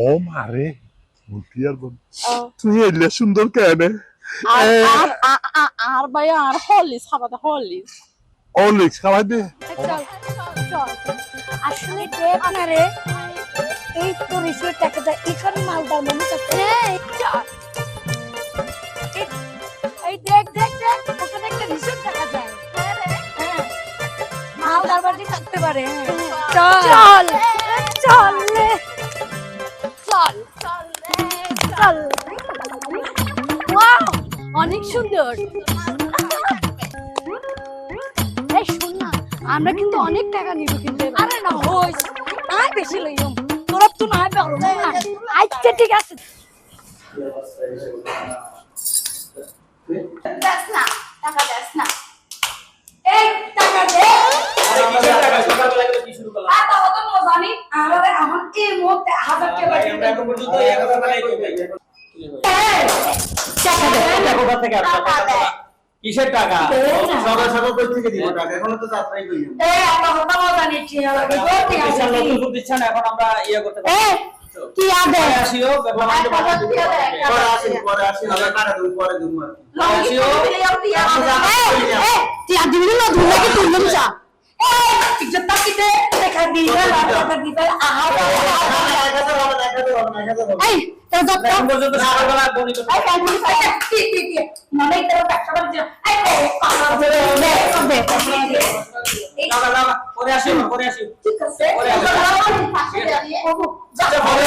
ও মারে বলতে আর বল। তুই এলে সুন্দর কেন? আর আর আর- আর- আর ভাই আর হলিস খাবাতে হলিস। ও লিক্স খাওয়াই দে চল আসলে দেখ না রে এই তো রিসোর্ট টাকাটা এখানে মালদার মনে করছে এই দেখ দেখ দেখ ওখানে একটা রিসোর্ট দেখা যায়। হ্যাঁ হ্যাঁ। মালদার বাড়ি থাকতে পারে। হ্যাঁ। চল। চল। চল চল ওয়াও অনেক সুন্দর। এই শোন না আমরা কিন্তু অনেক টাকা নিব কিন্তু আরে না হই আয় বেশি লইম তোরা তো না পারো না আচ্ছা ঠিক আছে। না টাকা দেখ না। এই টাকা দে। আরে টাকা? সকালবেলা করে কি শুরু করলাম? মজানি আমারে আমার এই মুহূর্তে হাজার টাকা আমরা এখন কই। কিসের টাকা? সকাল সকাল কই থেকে দিব টাকা। এখনও তো যাত্রাই করি এই আমার কথা মজানি ঠিক লাগে গো ঠিক নতুন প্রতিষ্ঠান, এখন আমরা ইয়ে করতে পারি। কি আদে? আসিও, দে, দিতে পরে হবে। পরে আসেন আমরা টাকা দেব পরে কি। টিয়া আচ্ছা, হবে। এই তুই আদি মিলে ধুলে কি তুই লমসা এই ইজ্জত তাকিতে দেখা দিবে দেখা দিবে আহা এক হাজার হবে না, এক হাজার হবে না, এক হাজার হবে না। এই তোর দত্ত এখন পর্যন্ত সকালবেলা গণিত এই কাজগুলি সাইতে কি কি কি মানে তোর ব্যবসা বাণিজ্য এই এই পাগল ধরে দে দে না, না, না, পরে আসিও, পরে আসিও। ঠিক আছে পরে। আচ্ছা, হবে,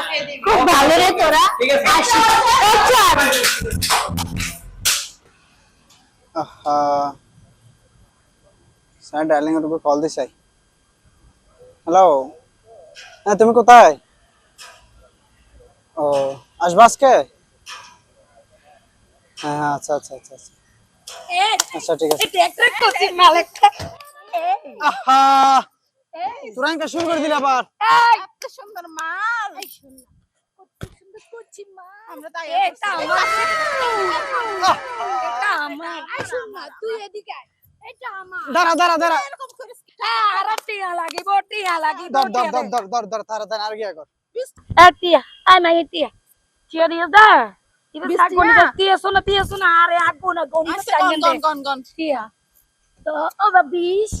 পেয়ে দিবি। খুব ভালো রে তোরা ঠিক আছে। আসি আচ্ছা আহা স্যার ডার্লিং এর উপর কল দিছাই হ্যালো হ্যাঁ তুমি কোথায় ও আসবা আজকে হ্যাঁ হ্যাঁ আচ্ছা আচ্ছা আচ্ছা আচ্ছা এই আচ্ছা ঠিক আছে আহা। তোরা ইনকা শুরু করে দিলে আবার। এই। এত সুন্দর মাল। এই শোন না। কত সুন্দর কোচিং মা আমরা তাই এটা আমার। এটা আমার। এই শোন না তুই এদিকে আয়। এটা আমার। দাঁড়া দাঁড়া দাঁড়া। হ্যাঁ আর টিয়া লাগিব টিয়া লাগিব ধর ধর ধর ধর ধর ধর তাড়াতাড়ি আর গিয়া কর। aku na guna আচ্ছা, sa গন, গন, গন, গন। বিশ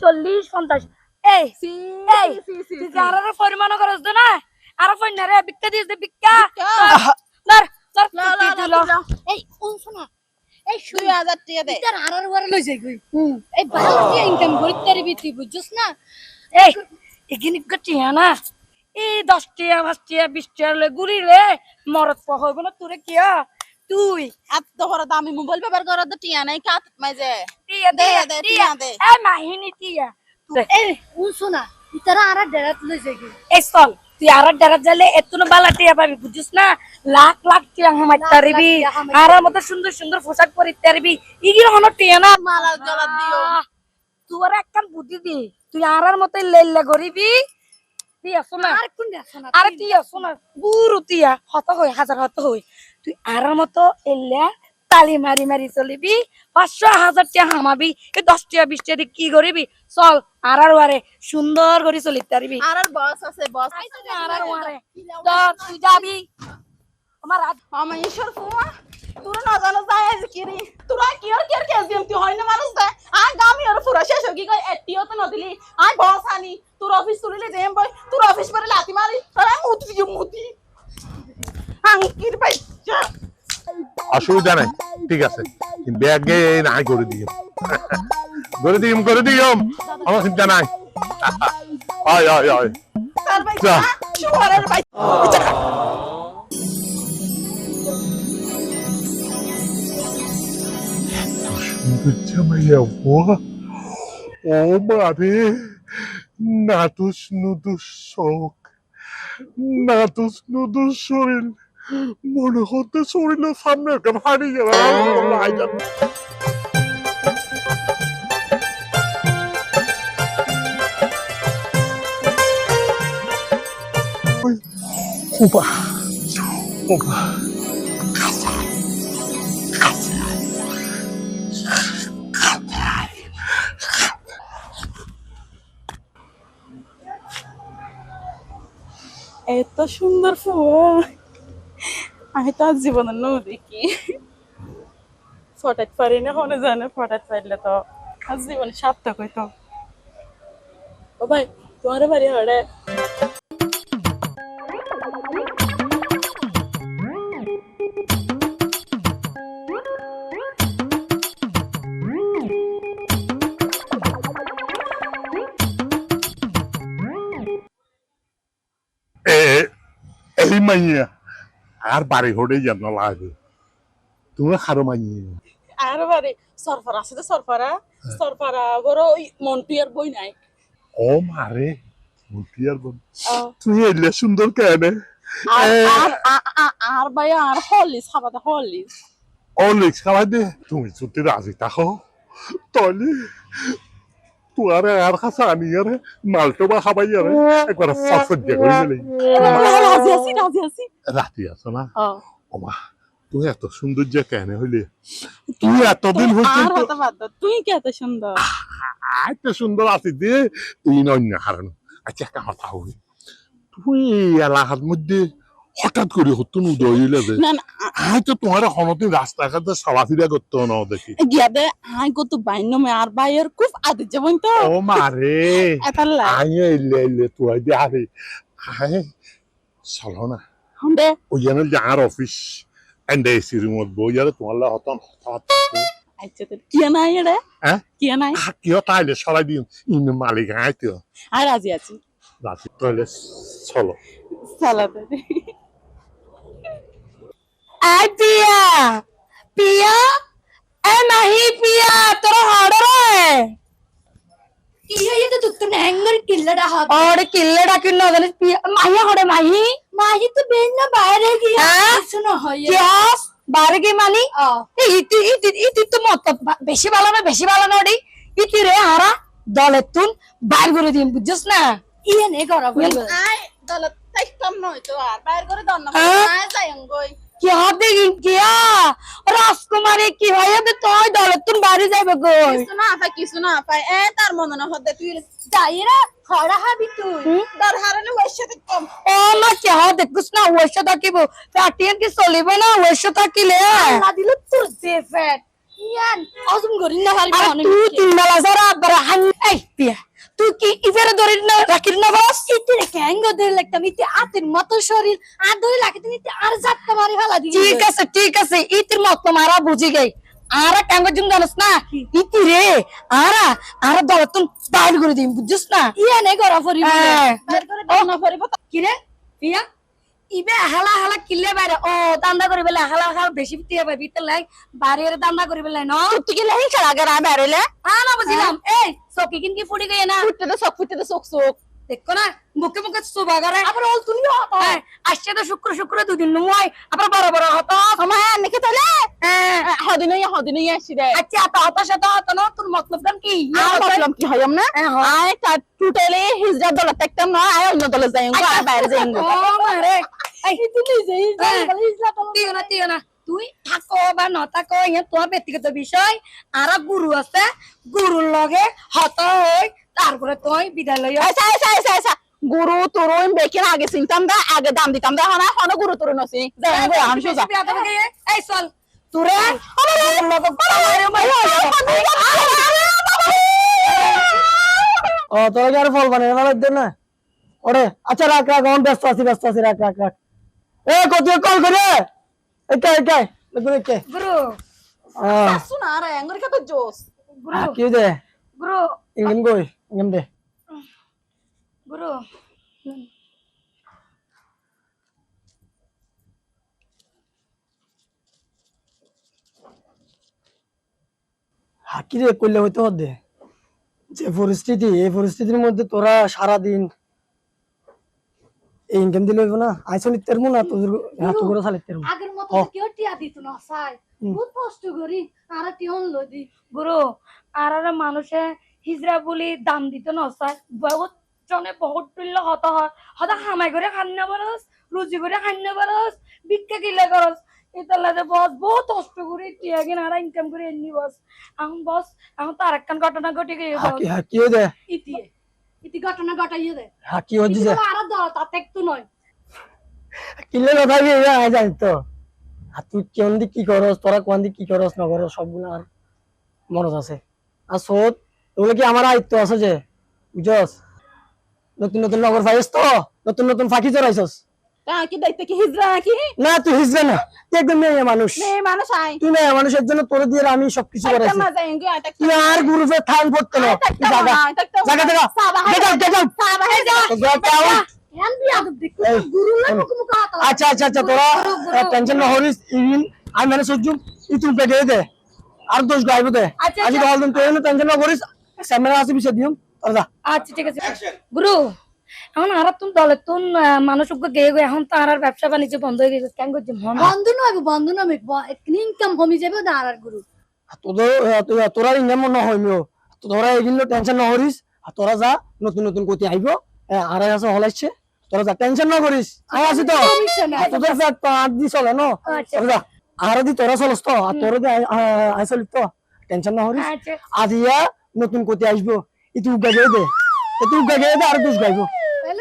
চল্লিশ পঞ্চাশ। এই এই। আরও পরিমাণ করস তো না? আরও ফোন রে বিক্কা দিস দে বিক্কা। ধর ধর। এই শোনা। হাজার দে। তার আরার ওয়ারে লই যাই গই এই ভালো দিয়ে ইনকাম করি তারি বিতি বুঝছস না? এই। এখানে গটিয়া না? এই দশ পাঁচ টিয়া বিশ টিয়া লই ঘুরিলে মরত হইব না তোরে কিয়া? তুই এত বড় দামি মোবাইল ব্যবহার করার তো টিয়া নাই কাত মাঝে টিয়া দে, দে টিয়া। দে। এই মাহিনী টিয়া। এই কোন শোনা তুই তারা আরা ডেরাত লই যাই গই এই চল তুই আরা ডেরাত যাইলে এতনো বালা টিয়া পাবি বুঝছিস না? লাখ লাখ টিয়া হামাই তারিবি। আরার মতো সুন্দর সুন্দর পোশাক পরি তারিবি। ইগির হনো টিয়া না। মালা জলা দিও। তোর একখান বুদ্ধি দি। তুই আরার মতো লেল্লা করিবি টিয়া শোনা আরে টিয়া শোনা গুরু টিয়া হত হই হাজার হত হই। তুই আর মতো এলে তালি মারি মারি চলিবি পাঁচশো হাজার টিয়া হামাবি এই দশ টিয়া বিশ টিয়া কি করিবি? চল আরার ওয়ারে সুন্দর করে চলিতে পারবি। আর আর বস আছে বস আর ওয়ারে। ধর, তুই যাবি। আমার আমার ঈশ্বর ফুমা তোর না জানো যায় কি রে তোরা কি আর কি আর কেস দিম তুই হয় না মানুষ দে আই গামি আর পুরা শেষ হই গই এটিও তো নদিলি আই বস আনি তোর অফিস তুলিলে যেম বই তোর অফিস পরে লাতি মারি তোরা মুতি দিও মুতি আং কি রে ভাই যা অসুবিধা নাই ঠিক আছে। ব্যাগে নাই করে দিও করে দিম করে দিম আমার চিন্তা নাই। হয় হয় হয় ও ও নাতুস নুদুস শোক। নাতুস নুদুস শরীর। মনে হতে শরীরের সামনে একটা ভারী যাবে এত সুন্দর ফুল। আমি তো আর জীবনে নো দেখি ফটাত পারি না হনে জানে ফটাত পারলে তো আর জীবনে সার্থক হইতো। ও ভাই, তোমার বাড়ি এই মাইয়া। আর বাড়ি হড়ে যেন লাগে। তুমি হারো মাইয়া। আর বাড়ি সরফরা আছে তো সরফরা। সরফরা বড় ওই মন্টুয়ার বই নাই। ও মারে বোন আহ, তুই এলে সুন্দর কেনে? আর ভাই আর হলিস খাবাতে হলিস। ও লিক্স খাওয়াই দে। তুমি যদি রাজি থাকো তাহলে তোমার আর কাছে আনি আর মালটো বা খাবাই আর একবার ফাফত দিয়ে করে আছি রাতি আছো না? ওমা তুই এত সুন্দর যে কেন হইলে? তুই এতদিন দাও, তুই কি এত সুন্দর? এত সুন্দর আছি যে তুই অন্য হারানো। আচ্ছা একটা কথা হই। তুই এলাকার মধ্যে হঠাৎ করে হতো উদয় হইলে যে না না আই তো তোমার হনদিন রাস্তাঘাটে চলাফেরা করতে না দেখি। গিয়া দে আই কত বাইন মে আর বাইয়ের খুব আদি যেমন তো। ও মারে লাই আই এলে এলে তুই দিয়ে আরে আই চলো না। হন্দে ওই জন্য যে আর অফিস এন্ড এসি রুমত বই আর তোমার লাগে হতন হঠাৎ আচ্ছা তো কি নাই রে হ্যাঁ? কি নাই? কিয় তাইলে সরাই দিন ইন মালিক আইতো আর রাজি আছি। রাতি তাহলে চলো। সালাতে আই পিয়া পিয়া এ নাহি পিয়া তোরা হাড় রে। কি হইছে তো তোর হ্যাঙ্গার কিল্লাটা হাত ওরে কিল্লে ডাকি না জানিস পিয়া মাহি হড়ে মাহি মাহি তো বেন না বাইরে গিয়ে? শোনো হয় কিয়াস বারে কি মানি ইতি ইতি ইতি তো মত বেশি ভালো না বেশি ভালো না ওডি ইতি রে হারা দলে তুন বাইর করে দিন বুঝছস না ইয়ে নে করা বলবে আই দলত তাইতাম নয় তো আর বাইর করে দন না? আই যাইম গই কি হবে কিয়া রাজকুমারী কি হয়? হবে তুই দলে তুন বাইরে যাবে গই কিছু না পাই কিছু না পাই। এ তার মনে না হতে তুই যাইরা খড়া হাবি তুই। দর হারানে ওই সাথে কম ও মা কি না ওইসা থাকিব। প্যাটিয়ান কি চলিবে না ওইসা থাকিলে। আল্লাহ দিল তোর যে ফ্যাট তুই কি ইফেরে না রাখির না বস? ইতে ক্যাঙ্গ ধরে লাগতাম? ইতে আতের মতো শরীর। আর ধরে লাগতে নিতে আর জাতটা মারি ফেলা দিবি। ঠিক আছে ঠিক আছে ইতির মত মারা বুঝি গই। আরা কাঙ্গ জুম জানাস না? ইতি রে আরা আরা দলতুন বাইর করে দিম বুঝছিস না? ইয়ে নে হ্যাঁ। বাইর করে না পরিব কি রে? পিয়া ইবে হালা হালা কিলে বাইরে। ও দান্দা করে বেলা হালা হালা বেশি পাই লাই বাইরে দান্দা করে বেলা ন। তুই কি লাহি খেলা গরা বাইরেলে। আ না বুঝিলাম। এই সকি কিন কি ফুটি গই না? ফুটতে দে সক ফুটতে দে সক সক দেখো না মুখে মুখে সুবা করে আবার অল তুমিও হতো আসছে তো শুক্র শুক্র দুদিন নয় আবার বড় বড় হতো আমার নাকি তাহলে হ্যাঁ। হদিনই হদিনই আসি রে। আচ্ছা তো হতাশ হতো হতো না তোর মতলব দাম কি? হয় না? হ্যাঁ, আই তা টোটালি হিজরা দল থাকতাম না অন্য দলে যাই বাইরে যাই ও মারে। হ্যাঁ। না তুই থাকো বা ন থাকো ইয়ে তোর ব্যক্তিগত বিষয়। আর গুরু আছে গুরুর লগে হত হই তারপরে তুই বিদ্যালয় গুরু তরুণ বেকিন আগে চিনতাম দা আগে দাম দিতাম দা। হনা হনা গুরু তরুণ এই চল। তোরে ও তোরা আর ফল বানিয়ে না। ওরে আচ্ছা রাখ রাখ ব্যস্ত আছি ব্যস্ত আছি রাখ রাখ রাখ এ কত কল করে। এটাই এটাই দেখুন এটাই গুরু শুনা রে আঙ্গুর কত জোস। কি দে? গুরু। ইংলিম কই ইংলিম দে। গুরু। হাকি রে করলে হইতে হদে যে পরিস্থিতি এই পরিস্থিতির মধ্যে তোরা সারা দিন এই ইনকাম দিলে হইব না? না তোদের হাত করে আগের মতো কেউ টিয়া দিত না সাই বহুত কষ্ট করি আর টিয়ন লদি গুরু আর আর মানুষে হিজরা বলি দাম দিতে নচায় বহুত জনে বহুত তুল্য হত হয়। হতা হামাই করে রুজি করে ভিক্ষা কিলে করস। ইতালাতে বস বহুত কষ্ট করে টিয়া কিনা আর ইনকাম করে এমনি বস এখন বস এখন তার একখান ঘটনা ঘটে হাকি দে। ইতিয়ে ইতি ঘটনা ঘটাইয়ে দে। হাকি হচ্ছে যে। বলে আর তাতে একটু নয়। কিলে কথা কি আয় জানি তো। আর তুই কোন দিক কি করস তোরা কোন দিক কি করস না করস সবগুলো আর মরজ আছে। আর সোদ ওগুলো কি আমার আয়ত্ত আছে যে? বুঝস নতুন নতুন নগর পাইস তো? নতুন নতুন ফাঁকি চড়াইছস? কি দেখতে কি হিজড়া নাকি? না তুই হিসবে না। তুই একদম মেয়ে মানুষ। মেয়ে মানুষ আই তুই মেয়ে মানুষের জন্য তোর দিয়ে আমি সবকিছু তুই আর গ্রুপে থান পড়তে না। আচ্ছা আচ্ছা আচ্ছা তোরা টেনশন না করিস ইভিন আমি মানে সহ্য পেটে দে। আর দোষ গাইব দে। আচ্ছা, আজ আচ্ছা। বল দিন তুই টেনশন না করিস। সামনে আচ্ছা ঠিক আছে। গুরু। এখন আর তুমি দলে তুন মানুষ গিয়ে গিয়ে এখন তো আর আর ব্যবসা বাণিজ্য বন্ধ হয়ে গেছে। কেন করছি? বন্ধ নয় বন্ধ নয় ইনকাম কমে যাবে না আর গুরু। তোদের তোরা ইনকাম না হইমিও তোরা এগুলো টেনশন না করিস আর তোরা যা নতুন নতুন কতি আইব। আর আছে হলাইছে। তোরা যা টেনশন না করিস আমি আছি তো। আর তোদের আট দি চলে ন? আচ্ছা। যা আর দি তোরা চলস তো। আর তোরা দি আই চলি তো। টেনশন না করিস আজ ইয়া নতুন কতি আসব ইতু উগা গিয়ে দে। উগা আর দুষ গাইবো।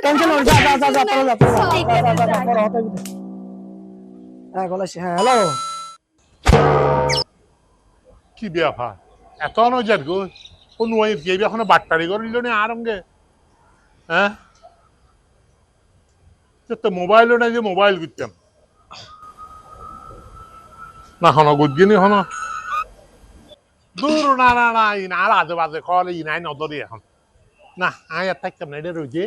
টেনশন না যা যা যা যা তোরা যা। তোরা হতে দিতে। হ্যাঁ গলাইছে হ্যাঁ হ্যালো। কি ব্যাপার? এত নজার গো। ও নুয়াই বিয়ে এখন বাট্টারি করিল না আর অঙ্গে হ্যাঁ? তো মোবাইলও নাই যে মোবাইল করতাম। না হন গুজিনি হন। দূর না না না ইন আর আজে বাজে কল ইনাই নদরি এখন। না আয় আর থাকতাম না এটা রয়েছে।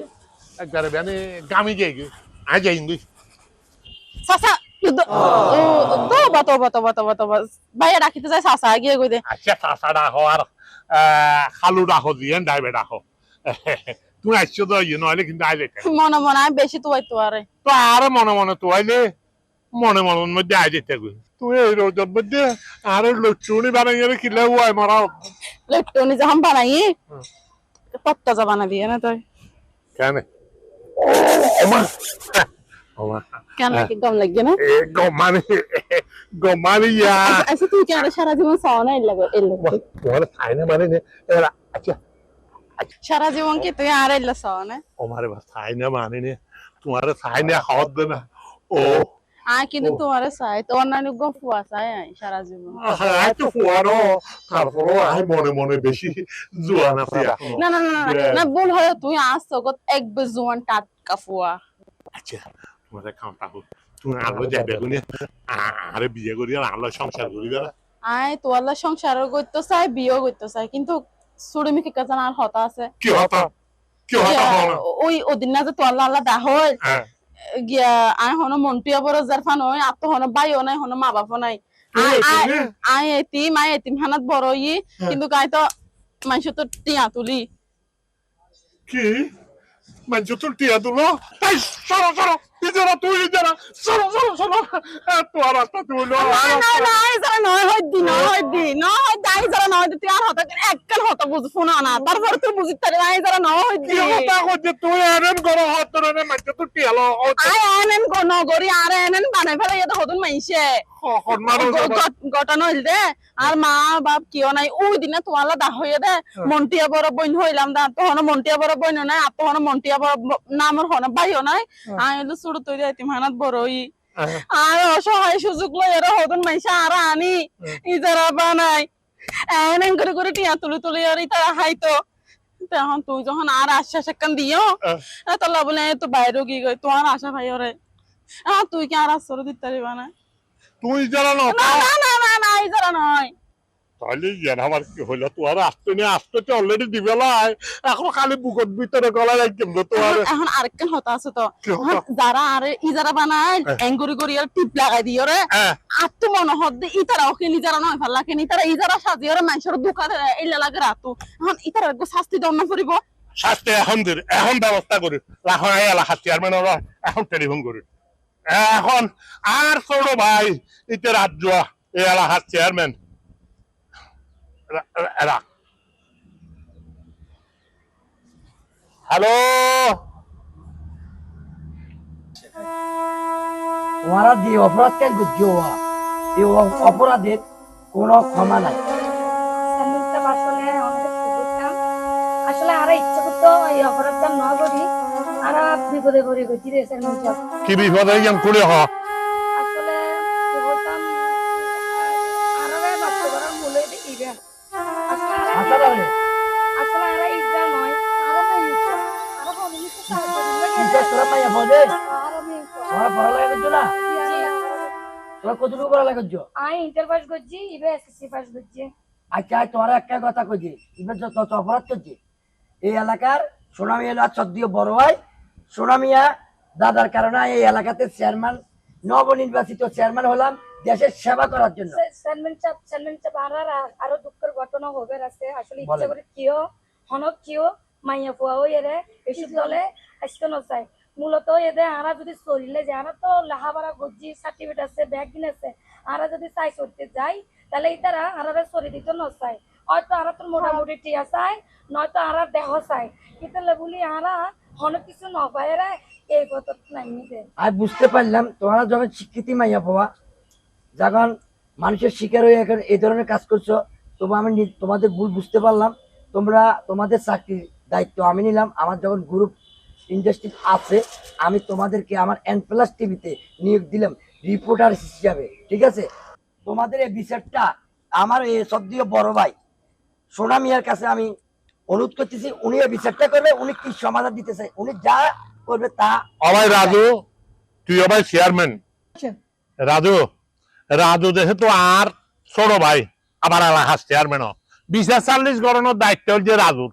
একবারে বেনে গামি যাই গে আয় যাই দুই সাসা তোবা তোবা তোবা তোবা তোবা ভাইয়া রাখিতে যায় সাসা গিয়ে কই দে। আচ্ছা চাচা রাখো আর খালু রাখো দিয়ে ডাইবে রাখো তুমি আসছো তো ইয়ে নইলে কিন্তু আই যেতে। মনে মনে আমি বেশি তুই তো আরে তো আর মনে মনে তো আইলে মনে মনের মধ্যে আই যেতে গুই তুই এই রোজের মধ্যে আর লুচুনি বানাইয়ে কিলে ওয়াই মারা লেটনি যখন বানাই পত্তা যা বানা দিয়ে না তুই কেন? ওমা। ওমা। কেন কি গম লাগবে না? এ গমানি গমানি ইয়া। আচ্ছা তুই কি আরে সারা জীবন চাও না? এলে এলে তোমার সাইনে মানে নে এরা আচ্ছা সারা জীবন কি তুই আর এলে চাও না? ওমারে বা সাইনে মানে নে তোমার হদ না। ও। আয় কিন্তু তোমার চাই নানি গম ফুয়া চাই আয় সারা জীবন তো তারপরও মনে মনে বেশি জোয়ান আছে এখনও। না না না না, ভুল হয় তুই আসছো গত এক বেজুয়ান টাটকা ফুয়া আচ্ছা তোমার কামটা হোক তুমি আলো যাবে কোনে আরে বিয়ে করি আর আলো সংসার করি আয় তোয়ালা সংসারও করতে চাই বিয়েও করতে চাই কিন্তু সুড়ি মিকে কাজান আর হতা আছে কি হতা কি হতা হলো ওই ওদিন না যে তোয়ালা আল্লাহ দা হয় হ্যাঁ গিয়া আই হনো মন্টুয়া বড় জারফান আর তো হনো বাইও নাই হনো মা বাপ নাই। আই এটিম এতিম এটিম এতিম হানাত বড় ই কিন্তু গাই তো মানুষ তো টিয়া তুলি। কি? মানে তো টিয়া তুলো? তাই সরো সরো ইজারা তুই সরো সরো সরো তোর রাস্তা তুই নাই যারা নয় হয় দি নয় হয় দি নয় হয় দাই যারা নয় তুই আর হতা এককাল হতা বুঝ ফোনা না। তারপর তুই বুঝিতে পারি নাই যারা নয় হয় দি। হতা তুই এরেন করো হত রে মানে তোর টিয়া লো আয় এনেন নগরী আর বানাই ফেলে এটা হতুন মাইছে। ঘটনা হইল দে আর মা বাপ কিয় নাই ওই দিনে তোমালা দা হইয়ে দে মন্টিয়া বড় বইন হইলাম দা তো হন মন্টিয়া বড় বইন নাই তো হন মন্টিয়া বড় নামর হন বাইও নাই। আই হলো তুই যাইতি মানাত বড়ই। আর অসহায় সুযোগ লই এরা হদন মাইসা আর আনি ইজারা বানাই। এনেন করে করে টিয়া তুলি তুলি আর ইতা হাইতো তখন তুই যখন আর আশ্বাস একখান দিও তো বলে তো বাইরেও গিয়ে গই তোমার আশা ভাই ওরে তুই কি আর আশ্চর্য দিতে পারিবা না তুই ইজারা না না না না না ইজারা নয় তাহলে ইয়ার আমার কি হইল? তোমার আসতে নিয়ে আসতে তো অলরেডি দিবেলাই এখন খালি বুকত ভিতরে গলা রাখতাম তো তোমার এখন- আরেকখান হতা আছে তো? হতা? যারা আরে ইজারা বানায় এঙ্গুরি করি আর টিপ লাগাই দিও রে। আর তো মনে হদ ইতারা ওকে নিজেরা নয় ভালো লাগে ইতারা ইজারা সাজিয়ে রে মানুষের ইলা লাগে রাতু। এখন ইতারা একটু শাস্তি করিব? শাস্তি এখন দিন এখন ব্যবস্থা করি। রাখন এই এলাকা চেয়ারম্যান এখন টেলিফোন করি। এখন আর ছোট ভাই ইতে রাজ্য এই এলাকার চেয়ারম্যান এরা হ্যালো ওরা যে অপরাধকে গুজ্জ হওয়া এই অ- অপরাধের কোনো ক্ষমা নাই। আসলে আরা ইচ্ছা করতো এই অপরাধটা ন করি। আরা বিপদে পড়ে গেছি রে কি বিপদে? গেম করে হ। তোরা পড়ালেখা করছ না? তোরা কতটুকু পড়ালেখা করছ? আই ইন্টার পাস করছি ইবে এসএসসি পাস করছি। আচ্ছা আজ একটা কথা কইছি। এবার যত অপরাধ করছে। এই এলাকার সোনামি এলাকা সদ্যীয় বড় হয় সোনামিয়া দাদার কারণে এই এলাকাতে চেয়ারম্যান নবনির্বাচিত চেয়ারম্যান হলাম দেশের সেবা করার জন্য। চেয়ারম্যান সাহেব চেয়ারম্যান সাহেব আর আর- আরও দুঃখের ঘটনা হবে আছে। আসলে ইচ্ছা। করে কিও হনক কিও মাইয়া ফুয়া ওই এরে এসব দলে আসতে নচায় মূলত এদের আরা যদি চলিলে যে আরা তো লেখাপড়া গজ্জি সার্টিফিকেট আছে ব্যাগ কিনেছে আরা যদি চাই করতে যাই তাহলে ইতারা আরারে চলি দিতে নচায়। হয়তো আরা তোর মোটামুটি টিয়া চায় নয়তো আরা দেহ চায় কিন্তু বলি আরা হনক কিছু নপায় রে এই কথা নামি দে আমি বুঝতে পারলাম তোমরা যখন স্বীকৃতি মাইয়া পাওয়া যখন মানুষের শিকার হয়ে এখন এই ধরনের কাজ করছ তবু আমি নি- তোমাদের ভুল বুঝতে পারলাম। তোমরা তোমাদের চাকরির দায়িত্ব আমি নিলাম। আমার যখন গ্রুপ ইন্ডাস্ট্রি আছে আমি তোমাদেরকে আমার এন প্লাস টিভিতে নিয়োগ দিলাম রিপোর্টার হিসাবে ঠিক আছে? তোমাদের এই বিচারটা আমার এই সদ্য বড় ভাই সোনা মিয়ার কাছে আমি অনুরোধ করতেছি উনি এই বিচারটা করবে উনি কি সমাধান দিতে চাই উনি যা করবে তা অবাই রাজু তুই অবাই চেয়ারম্যান রাজু রাজু যেহেতু আর ছোট ভাই আবার এলাকার চেয়ারম্যান বিশেষ চাল্লিশ গড়ানোর দায়িত্ব হচ্ছে রাজুর।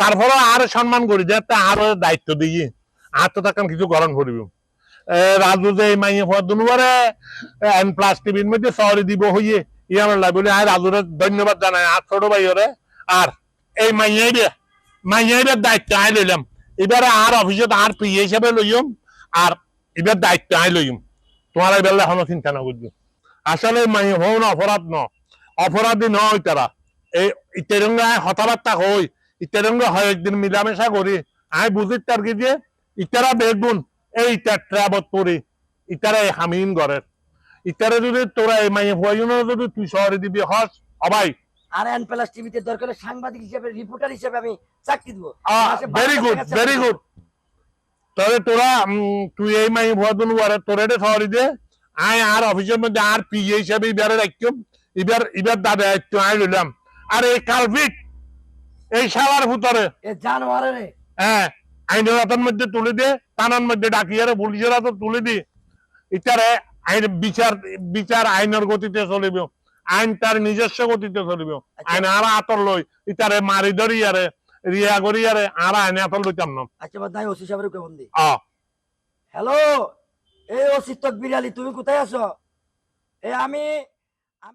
তারপরে আর সম্মান করি যে, তা আর দায়িত্ব দিই। আর তো তখন কিছু গরম করিব। রাজু যে এই মাইয়ে ফোয়া দুনুবারে এন প্লাস টিভির মধ্যে শহরে দিব হইয়ে ইয়ার লাই বলে আর রাজুরে ধন্যবাদ জানাই। আর ছোট ভাই ওরে, আর এই মাইয়ে রে মাইয়ে রে দায়িত্ব আই লইলাম। এবারে আর অফিসত আর পি হিসাবে লইম আর এবার দায়িত্ব আই লইম তোমার এবার এখনও চিন্তা না করছ আসলে মাই হও না, অপরাধ ন। অপরাধী নয় তারা। এই ইতেরঙ্গা হতাবার্তা হই ইতেরঙ্গা হয় একদিন মিলামেশা করি আই বুঝি তার কি যে ইতারা বেগুন এই ইটার ট্রাবত ইতারা এই হামিন ঘরের ইতারে যদি তোরা এই মাই যদি তুই শহরে দিবি হস অবাই। আর এন প্লাস টিভিতে দরকার সাংবাদিক হিসেবে রিপোর্টার হিসেবে আমি চাকরি দেবো। ভেরি গুড ভেরি গুড তবে তোরা তুই এই মাই ভুয়াদুন ওয়ারে তোরে শহরে দে আয় আর অফিসের মধ্যে আর পি হিসাবে এবারে রাখতাম এবার এবার দাদা একটু আয় লইলাম আর এই কালপিট এই শালার ভুতরে। হ্যাঁ আইনের হাতের মধ্যে তুলে দে থানার মধ্যে ডাকিয়ারে পুলিশের হাতে তুলে দি। ইতারে আইন বিচার বিচার আইনের গতিতে চলিব। আইন তার নিজস্ব গতিতে চলিব। আইন আর আতর লই ইতারে মারি ধরি আরে রিয়া করি আরে আর আইনে আতর লইতাম না। আচ্ছা নাই ওসি সাহেবের কেমন দি আ হ্যালো এই ওসি তকবির আলী তুমি কোথায় আছো? এ আমি